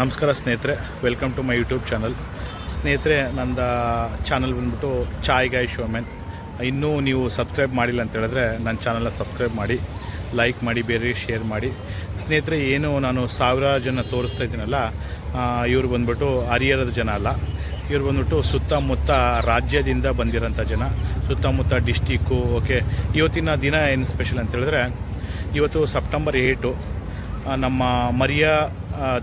ನಮಸ್ಕಾರ ಸ್ನೇಹಿತರೆ. Welcome to my YouTube channel ಸ್ನೇಹಿತರೆ, ನಂದು ಚಾನಲ್ ಬಂದ್ಬಿಟ್ಟು ಚಾಯ್ ಗಾಯ್ ಶೋಮೆನ್ ಇನ್ನೂ ನೀವು ಸಬ್ಸ್ಕ್ರೈಬ್ ಮಾಡಿಲ್ಲ ಅಂತ ಹೇಳಿದ್ರೆ ನನ್ನ ಚಾನಲ್ನ ಸಬ್ಸ್ಕ್ರೈಬ್ ಮಾಡಿ. ಲೈಕ್ ಮಾಡಿ, ಬೇರೆ ಶೇರ್ ಮಾಡಿ. ಸ್ನೇಹಿತರೆ, ಏನು ನಾನು ಸಾವಿರಾರು ಜನ ತೋರಿಸ್ತಾ ಇದ್ದೀನಲ್ಲ ಇವರು ಬಂದ್ಬಿಟ್ಟು ಹರಿಹರದ ಜನ ಅಲ್ಲ. ಇವರು ಬಂದ್ಬಿಟ್ಟು ಸುತ್ತಮುತ್ತ ರಾಜ್ಯದಿಂದ ಬಂದಿರೋಂಥ ಜನ, ಸುತ್ತಮುತ್ತ ಡಿಸ್ಟಿಕ್ಕು ಓಕೆ ಇವತ್ತಿನ ದಿನ ಏನು ಸ್ಪೆಷಲ್ ಅಂತ ಹೇಳಿದ್ರೆ, ಇವತ್ತು ಸೆಪ್ಟೆಂಬರ್ ಏಯ್ಟು ನಮ್ಮ ಮರಿಯ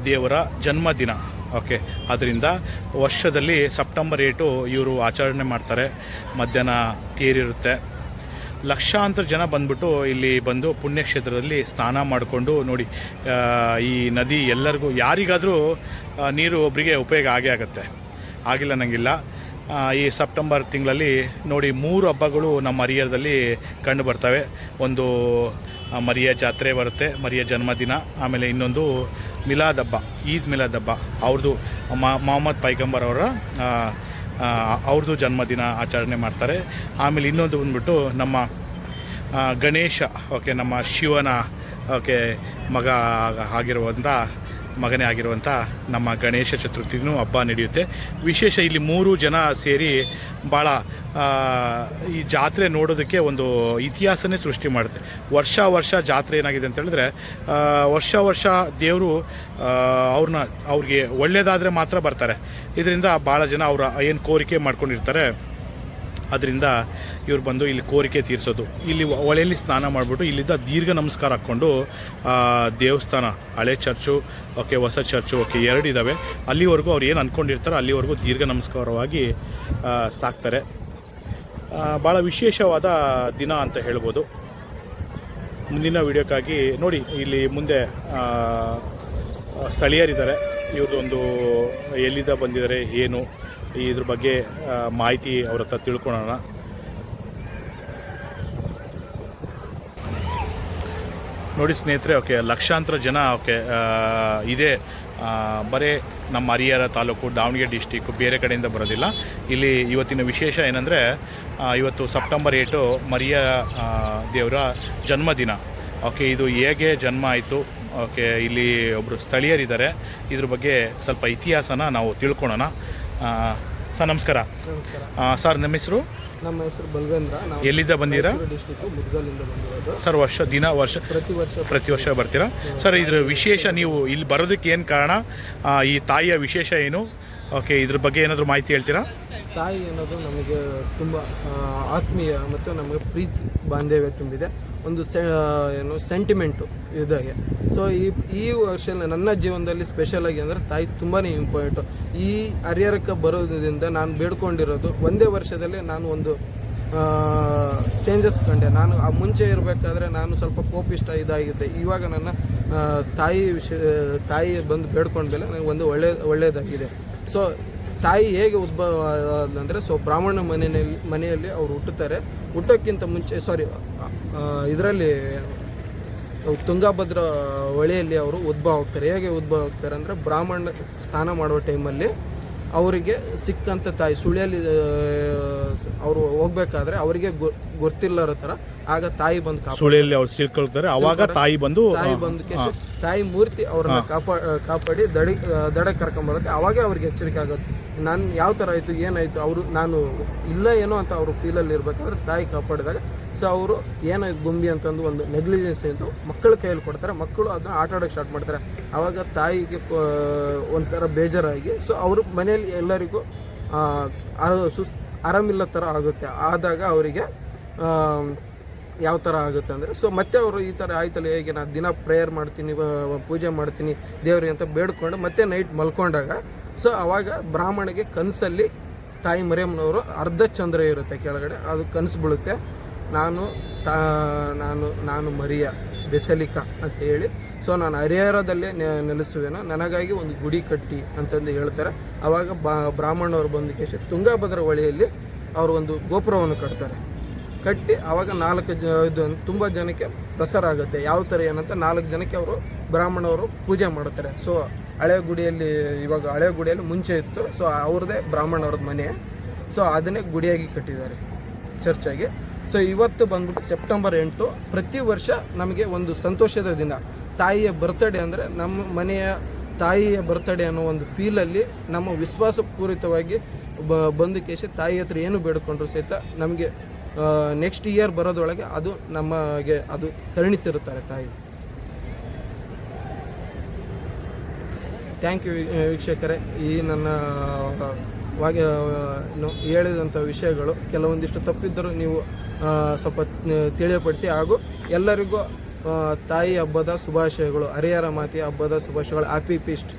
ದೇವರ ಜನ್ಮದಿನ ಓಕೆ ಅದರಿಂದ ವರ್ಷದಲ್ಲಿ ಸೆಪ್ಟೆಂಬರ್ ಏಟು ಇವರು ಆಚರಣೆ ಮಾಡ್ತಾರೆ. ಮಧ್ಯಾಹ್ನ ತೇರಿರುತ್ತೆ. ಲಕ್ಷಾಂತರ ಜನ ಬಂದ್ಬಿಟ್ಟು ಇಲ್ಲಿ ಬಂದು ಪುಣ್ಯಕ್ಷೇತ್ರದಲ್ಲಿ ಸ್ನಾನ ಮಾಡಿಕೊಂಡು ನೋಡಿ ಈ ನದಿ ಎಲ್ಲರಿಗೂ, ಯಾರಿಗಾದರೂ ನೀರು ಒಬ್ಬರಿಗೆ ಉಪಯೋಗ ಆಗೇ ಆಗುತ್ತೆ. ಆಗಿಲ್ಲ ನನಗಿಲ್ಲ ಈ ಸೆಪ್ಟೆಂಬರ್ ತಿಂಗಳಲ್ಲಿ ನೋಡಿ ಮೂರು ಹಬ್ಬಗಳು ನಮ್ಮ ಹರಿಹರದಲ್ಲಿ ಕಂಡು ಬರ್ತವೆ. ಒಂದು ಮರಿಯ ಜಾತ್ರೆ ಬರುತ್ತೆ, ಮರಿಯ ಜನ್ಮದಿನ, ಆಮೇಲೆ ಇನ್ನೊಂದು ಮಿಲಾದ್ ಹಬ್ಬ, ಈದ್ ಮಿಲಾದ್ ಹಬ್ಬ. ಅವ್ರದ್ದು ಮೊಹಮ್ಮದ್ ಪೈಗಂಬರ್ ಅವರ ಅವ್ರದ್ದು ಜನ್ಮದಿನ ಆಚರಣೆ ಮಾಡ್ತಾರೆ. ಆಮೇಲೆ ಇನ್ನೊಂದು ಬಂದ್ಬಿಟ್ಟು ನಮ್ಮ ಗಣೇಶ, ಓಕೆ, ನಮ್ಮ ಶಿವನ, ಓಕೆ, ಮಗ ಆಗಿರುವಂಥ ಮಗನೇ ಆಗಿರುವಂಥ ನಮ್ಮ ಗಣೇಶ ಚತುರ್ಥಿನೂ ಹಬ್ಬ ನಡೆಯುತ್ತೆ. ವಿಶೇಷ ಇಲ್ಲಿ ಮೂರು ಜನ ಸೇರಿ ಭಾಳ ಈ ಜಾತ್ರೆ ನೋಡೋದಕ್ಕೆ ಒಂದು ಇತಿಹಾಸನೇ ಸೃಷ್ಟಿ ಮಾಡುತ್ತೆ. ವರ್ಷ ವರ್ಷ ಜಾತ್ರೆ ಏನಾಗಿದೆ ಅಂತ ಹೇಳಿದ್ರೆ ವರ್ಷ ವರ್ಷ ದೇವರು ಅವ್ರನ್ನ, ಅವ್ರಿಗೆ ಒಳ್ಳೆಯದಾದರೆ ಮಾತ್ರ ಬರ್ತಾರೆ. ಇದರಿಂದ ಭಾಳ ಜನ ಅವರ ಏನು ಕೋರಿಕೆ ಮಾಡ್ಕೊಂಡಿರ್ತಾರೆ. ಅದರಿಂದ ಇವ್ರು ಬಂದು ಇಲ್ಲಿ ಕೋರಿಕೆ ತೀರಿಸೋದು. ಇಲ್ಲಿ ಹೊಳೆಯಲ್ಲಿ ಸ್ನಾನ ಮಾಡಿಬಿಟ್ಟು ಇಲ್ಲಿಂದ ದೀರ್ಘ ನಮಸ್ಕಾರ ಹಾಕ್ಕೊಂಡು ದೇವಸ್ಥಾನ, ಹಳೆ ಚರ್ಚು, ಓಕೆ, ಹೊಸ ಚರ್ಚು, ಓಕೆ, ಎರಡು ಇದ್ದಾವೆ ಅಲ್ಲಿವರೆಗೂ ಅವ್ರು ಏನು ಅಂದ್ಕೊಂಡಿರ್ತಾರೋ ಅಲ್ಲಿವರೆಗೂ ದೀರ್ಘ ನಮಸ್ಕಾರವಾಗಿ ಸಾಕ್ತಾರೆ. ಭಾಳ ವಿಶೇಷವಾದ ದಿನ ಅಂತ ಹೇಳ್ಬೋದು. ಮುಂದಿನ ವಿಡಿಯೋಕ್ಕಾಗಿ ನೋಡಿ, ಇಲ್ಲಿ ಮುಂದೆ ಸ್ಥಳೀಯರಿದ್ದಾರೆ. ಇವ್ರದ್ದೊಂದು ಎಲ್ಲಿಂದ ಬಂದಿದ್ದಾರೆ, ಏನು ಇದ್ರ ಬಗ್ಗೆ ಮಾಹಿತಿ ಅವ್ರ ಹತ್ರ ತಿಳ್ಕೊಳೋಣ. ನೋಡಿ ಸ್ನೇಹಿತರೆ ಓಕೆ ಲಕ್ಷಾಂತರ ಜನ ಓಕೆ ಇದೆ. ಬರೇ ನಮ್ಮ ಹರಿಹರ ತಾಲೂಕು ದಾವಣಗೆರೆ ಡಿಸ್ಟಿಕ್ಕು ಬೇರೆ ಕಡೆಯಿಂದ ಬರೋದಿಲ್ಲ. ಇಲ್ಲಿ ಇವತ್ತಿನ ವಿಶೇಷ ಏನಂದರೆ ಇವತ್ತು ಸೆಪ್ಟೆಂಬರ್ ಏಟು ಮರಿಯ ದೇವರ ಜನ್ಮದಿನ. ಓಕೆ ಇದು ಹೇಗೆ ಜನ್ಮ ಆಯಿತು ಓಕೆ ಇಲ್ಲಿ ಒಬ್ಬರು ಸ್ಥಳೀಯರಿದ್ದಾರೆ. ಇದ್ರ ಬಗ್ಗೆ ಸ್ವಲ್ಪ ಇತಿಹಾಸನ ನಾವು ತಿಳ್ಕೊಳ್ಳೋಣ ಆ, ಸರ್ ನಮಸ್ಕಾರ. ನಮಸ್ಕಾರ. ಸರ್ ನಮ್ಮ ಹೆಸರು? ನಮ್ಮ ಹೆಸರು ಬಲ್ವೇಂದ್ರ. ನಾವು ಎಲ್ಲಿಂದ ಬಂದಿರಾ ಡಿಸ್ಟಿಕ್ ಮುದ್ಗಲ್ಲಿಂದ ಬಂದಿರೋದು. ಸರ್ ವರ್ಷ ದಿನ ವರ್ಷ ಪ್ರತಿ ವರ್ಷ ಪ್ರತಿ ವರ್ಷ ಬರ್ತೀರಾ? ಸರ್ ಇದ್ರ ವಿಶೇಷ ನೀವು ಇಲ್ಲಿ ಬರೋದಕ್ಕೆ ಏನು ಕಾರಣ? ಈ ತಾಯಿಯ ವಿಶೇಷ ಏನು? ಓಕೆ, ಇದ್ರ ಬಗ್ಗೆ ಏನಾದರೂ ಮಾಹಿತಿ ಹೇಳ್ತೀರಾ? ತಾಯಿ ಅನ್ನೋದು ನಮಗೆ ತುಂಬ ಆತ್ಮೀಯ ಮತ್ತು ನಮಗೆ ಪ್ರೀತಿ ಬಾಂಧವ್ಯ ತುಂಬಿದೆ. ಒಂದು ಸೆ ಏನು ಸೆಂಟಿಮೆಂಟು ಇದಾಗೆ. ಸೊ ಈ ಈ ವರ್ಷ ನನ್ನ ಜೀವನದಲ್ಲಿ ಸ್ಪೆಷಲ್ ಆಗಿ ಅಂದರೆ ತಾಯಿ ತುಂಬಾ ಇಂಪಾರ್ಟೆಂಟು ಈ ಹರಿಹರಕ್ಕೆ ಬರೋದ್ರಿಂದ ನಾನು ಬೇಡ್ಕೊಂಡಿರೋದು ಒಂದೇ ವರ್ಷದಲ್ಲಿ ನಾನು ಒಂದು ಚೇಂಜಸ್ ಕಂಡೆ. ನಾನು ಆ ಮುಂಚೆ ಇರಬೇಕಾದ್ರೆ ನಾನು ಸ್ವಲ್ಪ ಕೋಪಿಷ್ಟ ಇದಾಗಿದ್ದೆ ಇವಾಗ ನನ್ನ ತಾಯಿ ವಿಷಯ ತಾಯಿ ಬಂದು ಬೇಡ್ಕೊಂಡ್ಮೇಲೆ ನನಗೆ ಒಂದು ಒಳ್ಳೆ ಒಳ್ಳೆಯದಾಗಿದೆ ಸೊ ತಾಯಿ ಹೇಗೆ ಉದ್ಭವ ಅಂದರೆ ಸೊ ಬ್ರಾಹ್ಮಣ ಮನೆಯಲ್ಲಿ ಮನೆಯಲ್ಲಿ ಅವರು ಹುಟ್ಟುತ್ತಾರೆ. ಹುಟ್ಟೋಕ್ಕಿಂತ ಮುಂಚೆ ಸಾರಿ ಇದರಲ್ಲಿ ತುಂಗಭದ್ರ ಹೊಳೆಯಲ್ಲಿ ಅವರು ಉದ್ಭವ ಆಗ್ತಾರೆ. ಹೇಗೆ ಉದ್ಭವ ಆಗ್ತಾರೆ ಅಂದರೆ, ಬ್ರಾಹ್ಮಣ ಸ್ನಾನ ಮಾಡುವ ಟೈಮಲ್ಲಿ ಅವರಿಗೆ ಸಿಕ್ಕಂಥ ತಾಯಿ ಸುಳಿಯಲ್ಲಿ ಅವರು ಹೋಗ್ಬೇಕಾದ್ರೆ ಅವರಿಗೆ ಗೊತ್ತಿಲ್ಲರ ಥರ ಆಗ ತಾಯಿ ಬಂದು ಕಾಪಾಡ ಸುಳಿಯಲ್ಲಿ ಅವ್ರು ಸಿಲ್ಕೊಳ್ತಾರೆ ಅವಾಗ ತಾಯಿ ಬಂದು ತಾಯಿ ಬಂದು ಕೇಶ್ ತಾಯಿ ಮೂರ್ತಿ ಅವ್ರನ್ನ ಕಾಪಾ ಕಾಪಾಡಿ ದಡಿ ದಡ ಕರ್ಕೊಂಬರುತ್ತೆ ಅವಾಗೇ ಅವ್ರಿಗೆ ಎಚ್ಚರಿಕೆ ಆಗುತ್ತೆ. ನಾನು ಯಾವ ಥರ ಆಯಿತು ಏನಾಯಿತು ಅವರು ನಾನು ಇಲ್ಲ ಏನೋ ಅಂತ ಅವರು ಫೀಲಲ್ಲಿ ಇರಬೇಕಾದ್ರೆ ತಾಯಿ ಕಾಪಾಡಿದಾಗ ಸೊ ಅವರು ಏನಾಯ್ತು ಗುಂಬಿ ಅಂತಂದು ಒಂದು ನೆಗ್ಲಿಜೆನ್ಸ್ ಅಂತ ಮಕ್ಕಳ ಕೈಯಲ್ಲಿ ಕೊಡ್ತಾರೆ. ಮಕ್ಕಳು ಅದನ್ನ ಆಟ ಆಡೋಕ್ಕೆ ಸ್ಟಾರ್ಟ್ ಮಾಡ್ತಾರೆ. ಆವಾಗ ತಾಯಿಗೆ ಕೊ- ಒಂಥರ ಬೇಜಾರಾಗಿ ಸೊ ಅವರು ಮನೆಯಲ್ಲಿ ಎಲ್ಲರಿಗೂ ಆ, ಆ- ಸುಸ್ ಆರಾಮಿಲ್ಲ ಥರ ಆಗುತ್ತೆ. ಆದಾಗ ಅವರಿಗೆ ಯಾವ ಥರ ಆಗುತ್ತೆ ಅಂದರೆ ಸೊ ಮತ್ತೆ ಅವರು ಈ ಥರ ಆಯ್ತಲ್ಲ, ಹೇಗೆ ನಾನು ದಿನ ಪ್ರೇಯರ್ ಮಾಡ್ತೀನಿ ಪೂಜೆ ಮಾಡ್ತೀನಿ, ದೇವ್ರಿಗೆ ಅಂತ ಬೇಡ್ಕೊಂಡು ಮತ್ತೆ ನೈಟ್ ಮಲ್ಕೊಂಡಾಗ ಸೊ ಅವಾಗ ಬ್ರಾಹ್ಮಣಿಗೆ ಕನಸಲ್ಲಿ ತಾಯಿ ಮರಿಯಮ್ಮನವರು ಅರ್ಧ ಚಂದ್ರ ಇರುತ್ತೆ ಕೆಳಗಡೆ, ಅದು ಕನಸು ಬೀಳುತ್ತೆ. ನಾನು ತಾ, ನಾನು ನಾನು ಮರಿಯ, ಬೆಸಲಿಕ ಅಂತ ಹೇಳಿ ಸೊ ನಾನು ಹರಿಹರದಲ್ಲೇ ನೆಲೆಸುವೆನು, ನನಗಾಗಿ ಒಂದು ಗುಡಿ ಕಟ್ಟಿ ಅಂತಂದು ಹೇಳ್ತಾರೆ. ಆವಾಗ ಬಾ ಬ್ರಾಹ್ಮಣವರು ಬಂದು ಕೇಶ, ತುಂಗಭದ್ರ ಹೊಳೆಯಲ್ಲಿ ಅವರು ಒಂದು ಗೋಪುರವನ್ನು ಕಟ್ತಾರೆ. ಕಟ್ಟಿ ಆವಾಗ ನಾಲ್ಕು ಜ ಇದು ತುಂಬ ಜನಕ್ಕೆ ಪ್ರಸಾರ ಆಗುತ್ತೆ. ಯಾವ ಥರ ಏನಂತ ನಾಲ್ಕು ಜನಕ್ಕೆ ಅವರು ಬ್ರಾಹ್ಮಣವರು ಪೂಜೆ ಮಾಡ್ತಾರೆ ಸೊ ಹಳೆ ಗುಡಿಯಲ್ಲಿ ಇವಾಗ ಹಳೆ ಗುಡಿಯಲ್ಲಿ ಮುಂಚೆ ಇತ್ತು. ಸೊ ಅವ್ರದ್ದೇ ಬ್ರಾಹ್ಮಣವ್ರದ್ದು ಮನೆ. ಸೊ ಅದನ್ನೇ ಗುಡಿಯಾಗಿ ಕಟ್ಟಿದ್ದಾರೆ ಚರ್ಚಾಗಿ ಸೊ ಇವತ್ತು ಬಂದ್ಬಿಟ್ಟು ಸೆಪ್ಟೆಂಬರ್ ಎಂಟು, ಪ್ರತಿ ವರ್ಷ ನಮಗೆ ಒಂದು ಸಂತೋಷದ ದಿನ. ತಾಯಿಯ ಬರ್ತ್ಡೇ ಅಂದರೆ ನಮ್ಮ ಮನೆಯ ತಾಯಿಯ ಬರ್ತ್ಡೇ ಅನ್ನೋ ಒಂದು ಫೀಲಲ್ಲಿ ನಮ್ಮ ವಿಶ್ವಾಸಪೂರಿತವಾಗಿ ಬ ಬಂದು ಕೇಸಿ ತಾಯಿ ಹತ್ರ ಏನು ಬೇಡ್ಕೊಂಡ್ರು ಸಹಿತ ನಮಗೆ ನೆಕ್ಸ್ಟ್ ಇಯರ್ ಬರೋದ್ರೊಳಗೆ ಅದು ನಮಗೆ ಅದು ಕರುಣಿಸಿರುತ್ತಾರೆ ತಾಯಿ. ಥ್ಯಾಂಕ್ ಯು ವೀಕ್ಷಕರೇ. ಈ ನನ್ನ ವಾಗ ಹೇಳಿದಂಥ ವಿಷಯಗಳು ಕೆಲವೊಂದಿಷ್ಟು ತಪ್ಪಿದ್ದರೂ ನೀವು ಸ್ವಲ್ಪ ತಿಳಿಯಪಡಿಸಿ ಹಾಗೂ ಎಲ್ಲರಿಗೂ ತಾಯಿ ಹಬ್ಬದ ಶುಭಾಶಯಗಳು, ಹರಿಹರ ಮಾತಿ ಹಬ್ಬದ ಶುಭಾಶಯಗಳು. Happy feast